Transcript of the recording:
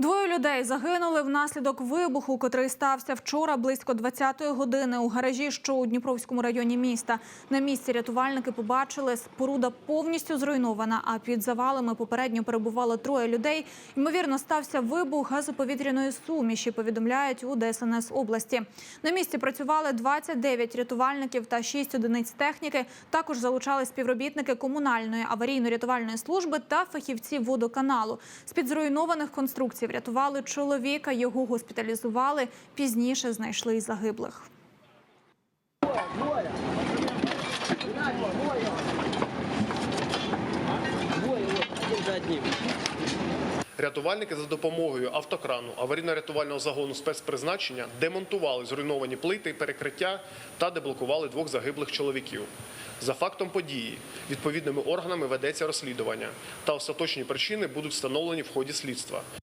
Двоє людей загинули внаслідок вибуху, котрий стався вчора близько 20-ї години у гаражі, що у Дніпровському районі міста. На місці рятувальники побачили, споруда повністю зруйнована, а під завалами попередньо перебувало троє людей. Ймовірно, стався вибух газоповітряної суміші, повідомляють у ДСНС області. На місці працювали 29 рятувальників та 6 одиниць техніки. Також залучали співробітники комунальної аварійно-рятувальної служби та фахівці водоканалу. З-під зруйнованих конструкцій врятували чоловіка, його госпіталізували. Пізніше знайшли й загиблих. Рятувальники за допомогою автокрану аварійно-рятувального загону спецпризначення демонтували зруйновані плити і перекриття та деблокували двох загиблих чоловіків. За фактом події відповідними органами ведеться розслідування та остаточні причини будуть встановлені в ході слідства.